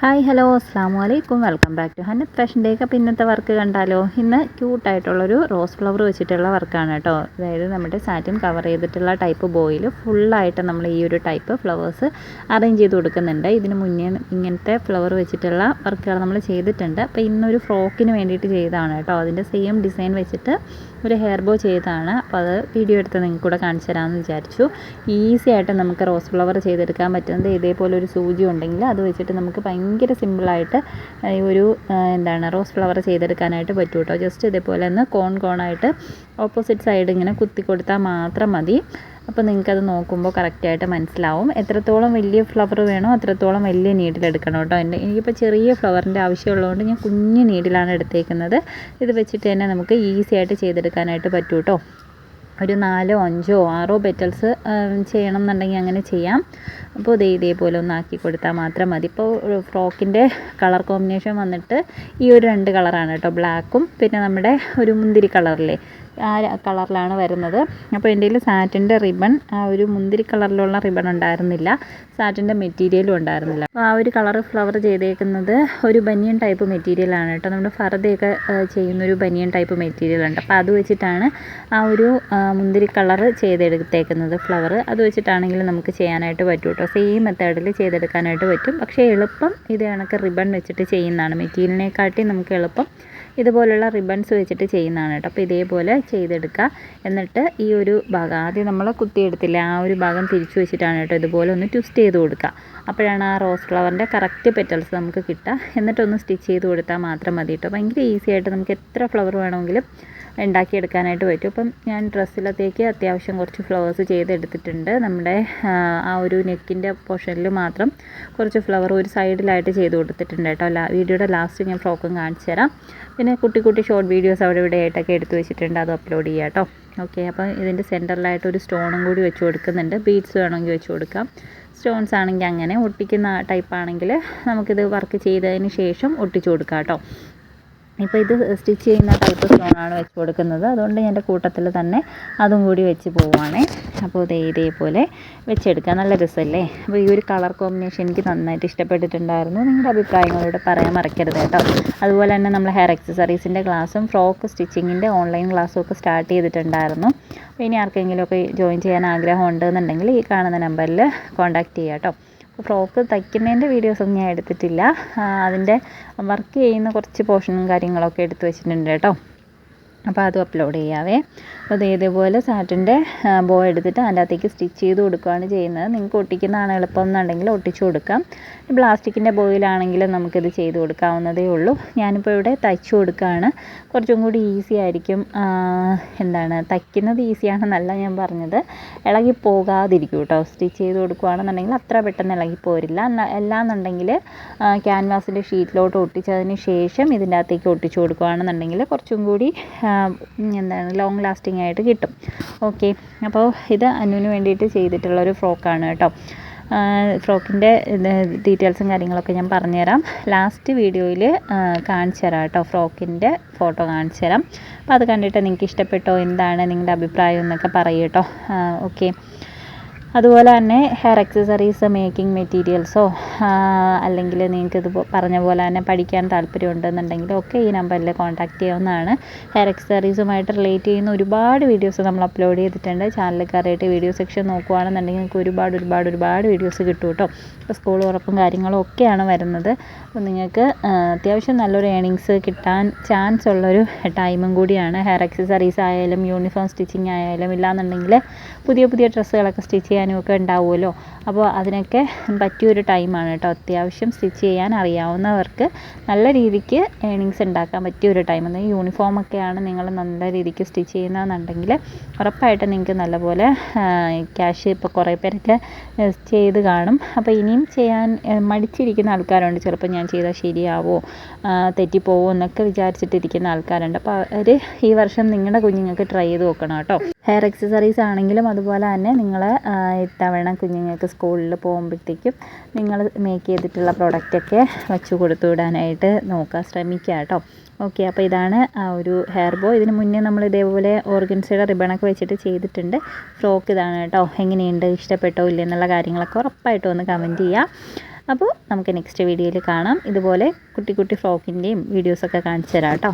Hi hello അസ്സാം വലൈക്കും welcome back to Hannath fashion ഡേക്ക്. ഇന്നത്തെ വർക്ക് കണ്ടാലോ? ഇന്ന് ക്യൂട്ടായിട്ടുള്ളൊരു റോസ് ഫ്ലവർ വെച്ചിട്ടുള്ള വർക്കാണ് കേട്ടോ. അതായത് നമ്മുടെ സാറ്റിൻ കവർ ചെയ്തിട്ടുള്ള ടൈപ്പ് ബോയിൽ ഫുള്ളായിട്ട് നമ്മൾ ഈ ഒരു ടൈപ്പ് ഫ്ലവേഴ്സ് അറേഞ്ച് ചെയ്ത് കൊടുക്കുന്നുണ്ട്. ഇതിന് മുന്നേ ഇങ്ങനത്തെ ഫ്ലവർ വെച്ചിട്ടുള്ള വർക്കുകൾ നമ്മൾ ചെയ്തിട്ടുണ്ട്. അപ്പോൾ ഇന്നൊരു ഫ്രോക്കിന് വേണ്ടിയിട്ട് ചെയ്തതാണ് കേട്ടോ. അതിന്റെ സെയിം ഡിസൈൻ വെച്ചിട്ട് ഒരു ഹെയർ ബോ ചെയ്താണ് അപ്പോൾ അത് വീഡിയോ എടുത്ത് നിങ്ങൾക്ക് കൂടെ കാണിച്ചു തരാമെന്ന് വിചാരിച്ചു. ഈസി ആയിട്ട് നമുക്ക് റോസ് ഫ്ലവർ ചെയ്തെടുക്കാൻ പറ്റുന്നത് ഇതേപോലെ ഒരു സൂചി ഉണ്ടെങ്കിൽ അത് വെച്ചിട്ട് നമുക്ക് ഭയങ്കര സിമ്പിളായിട്ട് ഈ ഒരു എന്താണ് റോസ് ഫ്ലവർ ചെയ്തെടുക്കാനായിട്ട് പറ്റും കേട്ടോ ജസ്റ്റ് ഇതേപോലെ ഒന്ന് കോൺ കോണായിട്ട് ഓപ്പോസിറ്റ് സൈഡ് ഇങ്ങനെ കുത്തി കൊടുത്താൽ മാത്രം മതി. അപ്പോൾ നിങ്ങൾക്കത് നോക്കുമ്പോൾ കറക്റ്റായിട്ട് മനസ്സിലാവും. എത്രത്തോളം വലിയ ഫ്ലവർ വേണോ അത്രത്തോളം വലിയ നീഡിലെടുക്കണം കേട്ടോ. എന്റെ എനിക്കിപ്പോൾ ചെറിയ ഫ്ലവറിന്റെ ആവശ്യമുള്ളതുകൊണ്ട് ഞാൻ കുഞ്ഞു നീഡിലാണ് എടുത്തേക്കുന്നത്. ഇത് വെച്ചിട്ട് തന്നെ നമുക്ക് ഈസി ആയിട്ട് ചെയ്തെടുക്കാനായിട്ട് പറ്റും കേട്ടോ ഒരു നാലോ അഞ്ചോ ആറോ പെറ്റൽസ് ചെയ്യണം എന്നുണ്ടെങ്കിൽ അങ്ങനെ ചെയ്യാം. അപ്പോൾ ഇതേ ഇതേപോലെ ഒന്ന് ആക്കി കൊടുത്താൽ മാത്രം മതി. ഇപ്പോൾ ഫ്രോക്കിന്റെ കളർ കോമ്പിനേഷൻ വന്നിട്ട് ഈ ഒരു രണ്ട് കളറാണ് കേട്ടോ. ബ്ലാക്കും പിന്നെ നമ്മുടെ ഒരു മുന്തിരി കളറിലെ ആ കളറിലാണ് വരുന്നത്. അപ്പോൾ എന്റെ കയ്യിൽ സാറ്റിന്റെ റിബൺ ആ ഒരു മുന്തിരി കളറിലുള്ള റിബൺ ഉണ്ടായിരുന്നില്ല. സാറ്റിന്റെ മെറ്റീരിയലും ഉണ്ടായിരുന്നില്ല. അപ്പോൾ ആ ഒരു കളർ ഫ്ലവർ ചെയ്തേക്കുന്നത് ഒരു ബനിയൻ ടൈപ്പ് മെറ്റീരിയലാണ് കേട്ടോ. നമ്മുടെ ഫർദയൊക്കെ ചെയ്യുന്ന ഒരു ബനിയൻ ടൈപ്പ് മെറ്റീരിയൽ ഉണ്ട്. അപ്പോൾ അത് വെച്ചിട്ടാണ് ആ ഒരു മുന്തിരി കളർ ചെയ്തെടുത്തേക്കുന്നത് ഫ്ലവർ. അത് വെച്ചിട്ടാണെങ്കിൽ നമുക്ക് ചെയ്യാനായിട്ട് പറ്റും കേട്ടോ. സെയിം മെത്തേഡിൽ ചെയ്തെടുക്കാനായിട്ട് പറ്റും. പക്ഷേ എളുപ്പം ഇത് കണക്ക് റിബൺ വെച്ചിട്ട് ചെയ്യുന്നതാണ്. മെറ്റീരിയലിനെക്കാട്ടി നമുക്ക് എളുപ്പം ഇതുപോലുള്ള റിബൺസ് വെച്ചിട്ട് ചെയ്യുന്നതാണ് കേട്ടോ. അപ്പോൾ ഇതേപോലെ ചെയ്തെടുക്കുക. എന്നിട്ട് ഈ ഒരു ഭാഗം ആദ്യം നമ്മൾ കുത്തിയെടുത്തില്ല ആ ഒരു ഭാഗം തിരിച്ചു വെച്ചിട്ടാണ് കേട്ടോ ഇതുപോലെ ഒന്ന് ട്വിസ്റ്റ് ചെയ്ത് കൊടുക്കുക. അപ്പോഴാണ് ആ റോസ് ഫ്ലവറിന്റെ കറക്റ്റ് പെറ്റൽസ് നമുക്ക് കിട്ടുക. എന്നിട്ടൊന്ന് സ്റ്റിച്ച് ചെയ്ത് കൊടുത്താൽ മാത്രം മതി കേട്ടോ. ഭയങ്കര ഈസി ആയിട്ട് നമുക്ക് എത്ര ഫ്ലവർ വേണമെങ്കിലും ഉണ്ടാക്കിയെടുക്കാനായിട്ട് പറ്റും. അപ്പം ഞാൻ ഡ്രസ്സിലത്തേക്ക് അത്യാവശ്യം കുറച്ച് ഫ്ലവേഴ്സ് ചെയ്തെടുത്തിട്ടുണ്ട്. നമ്മുടെ ആ ഒരു നെക്കിന്റെ പോർഷനിൽ മാത്രം കുറച്ച് ഫ്ലവർ ഒരു സൈഡിലായിട്ട് ചെയ്ത് കൊടുത്തിട്ടുണ്ട് കേട്ടോ. വീഡിയോയുടെ ലാസ്റ്റ് ഞാൻ ഫ്രോക്കും കാണിച്ചു തരാം. പിന്നെ കുട്ടി കുട്ടി ഷോർട്ട് വീഡിയോസ് അവിടെ ഇവിടെ ആയിട്ടൊക്കെ എടുത്ത് വെച്ചിട്ടുണ്ട്. അത് അപ്ലോഡ് ചെയ്യാം കേട്ടോ. ഓക്കെ അപ്പോൾ ഇതിന്റെ സെന്ററിലായിട്ട് ഒരു സ്റ്റോണും കൂടി വെച്ച് കൊടുക്കുന്നുണ്ട്. ബീഡ്സ് വേണമെങ്കിൽ വെച്ച് കൊടുക്കാം. സ്റ്റോൺസ് ആണെങ്കിൽ അങ്ങനെ ഒട്ടിക്കുന്ന ടൈപ്പ് ആണെങ്കിൽ നമുക്കിത് വർക്ക് ചെയ്തതിന് ശേഷം ഒട്ടിച്ചു കൊടുക്കാം കേട്ടോ. ഇപ്പോൾ ഇത് സ്റ്റിച്ച് ചെയ്യുന്ന ടൈപ്പ് സ്റ്റോണാണ് വെച്ച് കൊടുക്കുന്നത്. അതുകൊണ്ട് എന്റെ കൂട്ടത്തിൽ തന്നെ അതും കൂടി വെച്ച് പോവുകയാണേ അപ്പോൾ ഇതേ ഇതേപോലെ വെച്ചെടുക്കുക നല്ല രസമല്ലേ? അപ്പോൾ ഈ ഒരു കളർ കോമ്പിനേഷൻ എനിക്ക് നന്നായിട്ട് ഇഷ്ടപ്പെട്ടിട്ടുണ്ടായിരുന്നു. നിങ്ങളുടെ അഭിപ്രായങ്ങളോട് പറയാൻ മറക്കരുത് കേട്ടോ. അതുപോലെ തന്നെ നമ്മൾ ഹെയർ എക്സസറീസിന്റെ ക്ലാസ്സും ഫ്രോക്ക് സ്റ്റിച്ചിങ്ങിന്റെ ഓൺലൈൻ ക്ലാസ്സും ഒക്കെ സ്റ്റാർട്ട് ചെയ്തിട്ടുണ്ടായിരുന്നു. അപ്പോൾ ഇനി ആർക്കെങ്കിലുമൊക്കെ ജോയിൻ ചെയ്യാൻ ആഗ്രഹം ഉണ്ടെന്നുണ്ടെങ്കിൽ ഈ കാണുന്ന നമ്പറിൽ കോൺടാക്റ്റ് ചെയ്യാം കേട്ടോ. ഫ്രോക്ക് തയ്ക്കുന്നതിന്റെ വീഡിയോസൊന്നും ഞാൻ എടുത്തിട്ടില്ല. അതിന്റെ വർക്ക് ചെയ്യുന്ന കുറച്ച് പോർഷനും കാര്യങ്ങളൊക്കെ എടുത്ത് വെച്ചിട്ടുണ്ട് കേട്ടോ. അപ്പോൾ അതും അപ്ലോഡ് ചെയ്യാവേ. അപ്പോൾ ഇതേപോലെ സാറ്റിന്റെ ബോ എടുത്തിട്ട് അതിന്റെ അകത്തേക്ക് സ്റ്റിച്ച് ചെയ്ത് കൊടുക്കുകയാണ് ചെയ്യുന്നത്. നിങ്ങൾക്ക് ഒട്ടിക്കുന്നതാണ് എളുപ്പം എന്നുണ്ടെങ്കിൽ ഒട്ടിച്ചു കൊടുക്കാം. പ്ലാസ്റ്റിക്കിന്റെ ബോയിലാണെങ്കിലും നമുക്കിത് ചെയ്ത് കൊടുക്കാവുന്നതേ ഉള്ളൂ. ഞാനിപ്പോൾ ഇവിടെ തയ്ച്ചു കൊടുക്കുകയാണ്. കുറച്ചും കൂടി ഈസി ആയിരിക്കും. എന്താണ് തയ്ക്കുന്നത് ഈസിയാണെന്നല്ല ഞാൻ പറഞ്ഞത്. ഇളകി പോകാതിരിക്കും കേട്ടോ. സ്റ്റിച്ച് ചെയ്ത് കൊടുക്കുകയാണെന്നുണ്ടെങ്കിൽ അത്ര പെട്ടെന്ന് ഇളകി പോരില്ല. അല്ലാന്നുണ്ടെങ്കിൽ ക്യാൻവാസിന്റെ ഷീറ്റിലോട്ട് ഒട്ടിച്ചതിന് ശേഷം ഇതിന്റെ അകത്തേക്ക് ഒട്ടിച്ചു കൊടുക്കുകയാണെന്നുണ്ടെങ്കിൽ കുറച്ചും കൂടി എന്താണ് ലോങ് ലാസ്റ്റിംഗ് ആയിട്ട് കിട്ടും. ഓക്കെ അപ്പോൾ ഇത് അനുവിന് വേണ്ടിയിട്ട് ചെയ്തിട്ടുള്ളൊരു ഫ്രോക്കാണ് കേട്ടോ. ഫ്രോക്കിന്റെ ഡീറ്റെയിൽസും കാര്യങ്ങളൊക്കെ ഞാൻ പറഞ്ഞുതരാം. ലാസ്റ്റ് വീഡിയോയിൽ കാണിച്ചു തരാം കേട്ടോ ഫ്രോക്കിന്റെ ഫോട്ടോ കാണിച്ചു തരാം. അപ്പോൾ അത് കണ്ടിട്ട് നിങ്ങൾക്ക് ഇഷ്ടപ്പെട്ടോ എന്താണ് നിങ്ങളുടെ അഭിപ്രായം എന്നൊക്കെ പറയൂ കേട്ടോ. ഓക്കെ അതുപോലെ തന്നെ ഹെയർ ആക്സസറീസ് മേക്കിംഗ് മെറ്റീരിയൽസോ അല്ലെങ്കിൽ നിങ്ങൾക്ക് ഇത് പറഞ്ഞ പോലെ തന്നെ പഠിക്കാൻ താല്പര്യം ഉണ്ടെന്നുണ്ടെങ്കിൽ ഒക്കെ ഈ നമ്പറിൽ കോൺടാക്റ്റ് ചെയ്യാവുന്നതാണ്. ഹെയർ ആക്സസറീസുമായിട്ട് റിലേറ്റ് ചെയ്യുന്ന ഒരുപാട് വീഡിയോസ് നമ്മൾ അപ്ലോഡ് ചെയ്തിട്ടുണ്ട്. ചാനലിൽ കയറിയിട്ട് വീഡിയോ സെക്ഷൻ നോക്കുകയാണെന്നുണ്ടെങ്കിൽ നിങ്ങൾക്ക് ഒരുപാട് ഒരുപാട് ഒരുപാട് വീഡിയോസ് കിട്ടും കേട്ടോ. സ്കൂൾ ഉറപ്പും കാര്യങ്ങളും ഒക്കെയാണ് വരുന്നത്. അപ്പോൾ നിങ്ങൾക്ക് അത്യാവശ്യം നല്ലൊരു ഏണിങ്സ് കിട്ടാൻ ചാൻസ് ഉള്ളൊരു ടൈമും കൂടിയാണ്. ഹെയർ ആക്സസറീസ് ആയാലും യൂണിഫോം സ്റ്റിച്ചിങ് ആയാലും ഇല്ലാന്നുണ്ടെങ്കിൽ പുതിയ പുതിയ ഡ്രസ്സുകളൊക്കെ സ്റ്റിച്ച് ചെയ്യാനും ഒക്കെ ഉണ്ടാവുമല്ലോ. അപ്പോൾ അതിനൊക്കെ പറ്റിയൊരു ടൈമാണ് കേട്ടോ. അത്യാവശ്യം സ്റ്റിച്ച് ചെയ്യാൻ അറിയാവുന്നവർക്ക് നല്ല രീതിക്ക് ഏണിങ്സ് ഉണ്ടാക്കാൻ പറ്റിയ ഒരു ടൈം എന്ന് യൂണിഫോമൊക്കെയാണ് നിങ്ങൾ നല്ല രീതിക്ക് സ്റ്റിച്ച് ചെയ്യുന്നതെന്നുണ്ടെങ്കിൽ ഉറപ്പായിട്ടും നിങ്ങൾക്ക് നല്ലപോലെ ക്യാഷ് ഇപ്പോൾ കുറേ പേരൊക്കെ ചെയ്ത് കാണും. അപ്പോൾ ഇനിയും ചെയ്യാൻ മടിച്ചിരിക്കുന്ന ആൾക്കാരുണ്ട്. ചിലപ്പോൾ ഞാൻ ചെയ്താൽ ശരിയാവോ തെറ്റിപ്പോവോ എന്നൊക്കെ വിചാരിച്ചിട്ടിരിക്കുന്ന ആൾക്കാരുണ്ട്. അപ്പോൾ അവർ ഈ വർഷം നിങ്ങളുടെ കുഞ്ഞുങ്ങൾക്ക് ട്രൈ ചെയ്ത് നോക്കണം കേട്ടോ. ഹെയർ എക്സസറീസ് ആണെങ്കിലും അതുപോലെ തന്നെ നിങ്ങൾ ഇത്തവണ കുഞ്ഞുങ്ങൾക്ക് സ്കൂളിൽ പോകുമ്പോഴത്തേക്കും നിങ്ങൾ മേക്ക് ചെയ്തിട്ടുള്ള പ്രൊഡക്റ്റൊക്കെ വെച്ച് കൊടുത്തു വിടാനായിട്ട് നോക്കുക ശ്രമിക്കുക കേട്ടോ. ഓക്കെ അപ്പോൾ ഇതാണ് ആ ഒരു ഹെയർ ബോ ഇതിന് മുന്നേ നമ്മൾ ഇതേപോലെ ഓർഗൻസയുടെ റിബണൊക്കെ വെച്ചിട്ട് ചെയ്തിട്ടുണ്ട്. ഫ്രോക്ക് ഇതാണ് കേട്ടോ. എങ്ങനെയുണ്ട് ഇഷ്ടപ്പെട്ടോ ഇല്ല എന്നുള്ള കാര്യങ്ങളൊക്കെ ഉറപ്പായിട്ടും ഒന്ന് കമന്റ് ചെയ്യുക അപ്പോൾ നമുക്ക് നെക്സ്റ്റ് വീഡിയോയിൽ കാണാം. ഇതുപോലെ കുട്ടി കുട്ടി ഫ്രോക്കിന്റെയും വീഡിയോസൊക്കെ കാണിച്ചു തരാം കേട്ടോ.